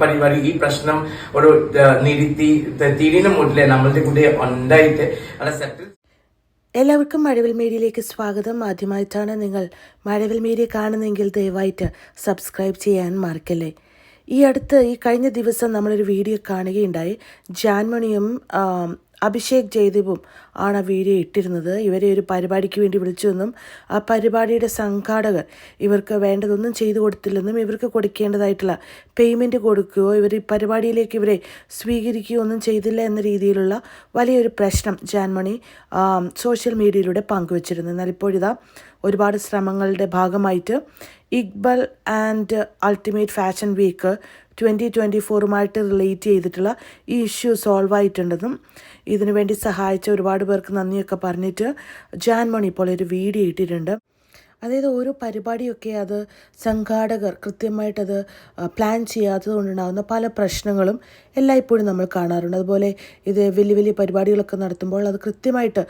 പരിപാടി ഈ പ്രശ്നം ഒരു നിരുത്തി തിരിന മുതലേ നമ്മളുടെ കൂടെ ഉണ്ടായിട്ട് അവിടെ സെറ്റിൽ എല്ലാവർക്കും മഴവിൽ മീഡിയയിലേക്ക് സ്വാഗതം. ആദ്യമായിട്ടാണ് നിങ്ങൾ മഴവിൽ മീഡിയ കാണുന്നതെങ്കിൽ ദയവായിട്ട് സബ്സ്ക്രൈബ് ചെയ്യാൻ മറക്കല്ലേ. ഈ അടുത്ത് ഈ കഴിഞ്ഞ ദിവസം നമ്മളൊരു വീഡിയോ കാണുകയുണ്ടായി. ജാൻമണിയും അഭിഷേക് ജയദീപും ആണ് ആ വീഡിയോ ഇട്ടിരുന്നത്. ഇവരെ ഒരു പരിപാടിക്ക് വേണ്ടി വിളിച്ചുവെന്നും ആ പരിപാടിയുടെ സംഘാടകർ ഇവർക്ക് വേണ്ടതൊന്നും ചെയ്തു കൊടുത്തില്ലെന്നും ഇവർക്ക് കൊടുക്കേണ്ടതായിട്ടുള്ള പേയ്മെന്റ് കൊടുക്കുകയോ ഇവർ ഈ പരിപാടിയിലേക്ക് ഇവരെ സ്വീകരിക്കുകയോ ഒന്നും ചെയ്തില്ല എന്ന രീതിയിലുള്ള വലിയൊരു പ്രശ്നം ജാൻമണി സോഷ്യൽ മീഡിയയിലൂടെ പങ്കുവച്ചിരുന്നു. എന്നാൽ ഇപ്പോഴിതാ ഒരുപാട് ശ്രമങ്ങളുടെ ഭാഗമായിട്ട് Iqbal and ultimate fashion week twenty twenty ഫോറുമായിട്ട് relate ചെയ്തിട്ടുള്ള ഈ ഇഷ്യൂ സോൾവ് ആയിട്ടുണ്ടെന്നും ഇതിനുവേണ്ടി സഹായിച്ച ഒരുപാട് പേർക്ക് നന്ദിയൊക്കെ പറഞ്ഞിട്ട് ജാൻമോൺ ഇപ്പോൾ ഒരു വീഡിയോ ഇട്ടിട്ടുണ്ട്. അതായത് ഓരോ പരിപാടിയൊക്കെ അത് സംഘാടകർ കൃത്യമായിട്ടത് പ്ലാൻ ചെയ്യാത്തത് കൊണ്ടുണ്ടാകുന്ന പല പ്രശ്നങ്ങളും എല്ലായ്പ്പോഴും നമ്മൾ കാണാറുണ്ട്. അതുപോലെ ഇത് വലിയ വലിയ പരിപാടികളൊക്കെ നടത്തുമ്പോൾ അത് കൃത്യമായിട്ട്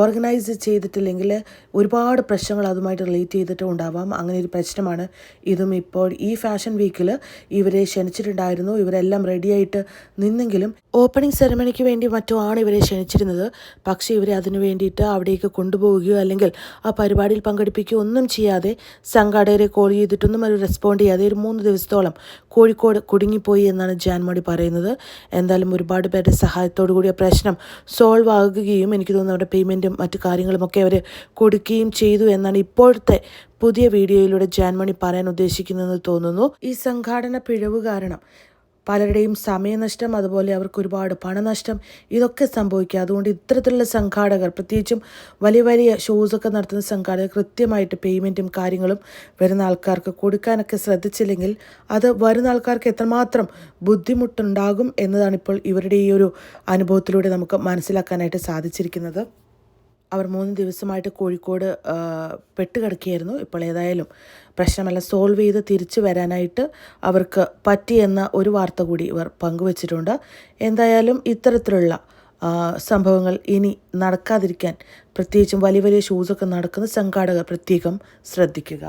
ഓർഗനൈസ് ചെയ്തിട്ടില്ലെങ്കിൽ ഒരുപാട് പ്രശ്നങ്ങൾ അതുമായിട്ട് റിലേറ്റ് ചെയ്തിട്ട് ഉണ്ടാവാം. അങ്ങനെ ഒരു പ്രശ്നമാണ്. ഇതും ഇപ്പോൾ ഈ ഫാഷൻ വീക്കിൽ ഇവരെ ക്ഷണിച്ചിട്ടുണ്ടായിരുന്നു. ഇവരെല്ലാം റെഡിയായിട്ട് നിന്നെങ്കിലും ഓപ്പണിംഗ് സെറമണിക്ക് വേണ്ടി മറ്റോ ആണ് ഇവരെ ക്ഷണിച്ചിരുന്നത്. പക്ഷേ ഇവരെ അതിനു വേണ്ടിയിട്ട് അവിടേക്ക് കൊണ്ടുപോവുകയോ അല്ലെങ്കിൽ ആ പരിപാടിയിൽ പങ്കെടുപ്പിക്കുകയോ ഒന്നും ചെയ്യാതെ സംഘാടകരെ കോൾ ചെയ്തിട്ടൊന്നും അവർ റെസ്പോണ്ട് ചെയ്യാതെ ഒരു മൂന്ന് ദിവസത്തോളം കോഴിക്കോട് കുടുങ്ങിപ്പോയി എന്നാണ് ജാൻമോടി പറയുന്നത്. എന്തായാലും ഒരുപാട് പേരുടെ സഹായത്തോടു കൂടിയ പ്രശ്നം സോൾവ് ആകുകയും എനിക്ക് തോന്നുന്നു അവരുടെ പേയ്മെന്റും മറ്റു കാര്യങ്ങളുമൊക്കെ അവർ കൊടുക്കുകയും ചെയ്തു എന്നാണ് ഇപ്പോഴത്തെ പുതിയ വീഡിയോയിലൂടെ ജാൻമണി പറയാൻ ഉദ്ദേശിക്കുന്നതെന്ന് തോന്നുന്നു. ഈ സംഘാടന പിഴവ് കാരണം പലരുടെയും സമയനഷ്ടം അതുപോലെ അവർക്ക് ഒരുപാട് പണനഷ്ടം ഇതൊക്കെ സംഭവിക്കുക. അതുകൊണ്ട് ഇത്തരത്തിലുള്ള സംഘാടകർ പ്രത്യേകിച്ചും വലിയ വലിയ ഷോസൊക്കെ നടത്തുന്ന സംഘാടകർ കൃത്യമായിട്ട് പേയ്മെന്റും കാര്യങ്ങളും വരുന്ന ആൾക്കാർക്ക് കൊടുക്കാനൊക്കെ ശ്രദ്ധിച്ചില്ലെങ്കിൽ അത് വരുന്ന ആൾക്കാർക്ക് എത്രമാത്രം ബുദ്ധിമുട്ടുണ്ടാകും എന്നതാണ് ഇപ്പോൾ ഇവരുടെ ഈ ഒരു അനുഭവത്തിലൂടെ നമുക്ക് മനസ്സിലാക്കാനായിട്ട് സാധിച്ചിരിക്കുന്നത്. അവർ മൂന്ന് ദിവസമായിട്ട് കോഴിക്കോട് പെട്ടുകിടക്കുകയായിരുന്നു. ഇപ്പോൾ ഏതായാലും പ്രശ്നമെല്ലാം. സോൾവ് ചെയ്ത് തിരിച്ചു വരാനായിട്ട് അവർക്ക് പറ്റിയെന്ന ഒരു വാർത്ത കൂടി ഇവർ പങ്കുവച്ചിട്ടുണ്ട്. എന്തായാലും ഇത്തരത്തിലുള്ള സംഭവങ്ങൾ ഇനി നടക്കാതിരിക്കാൻ പ്രത്യേകിച്ചും വലിയ വലിയ ഷൂസൊക്കെ നടക്കുന്ന സംഘാടകർ പ്രത്യേകം ശ്രദ്ധിക്കുക.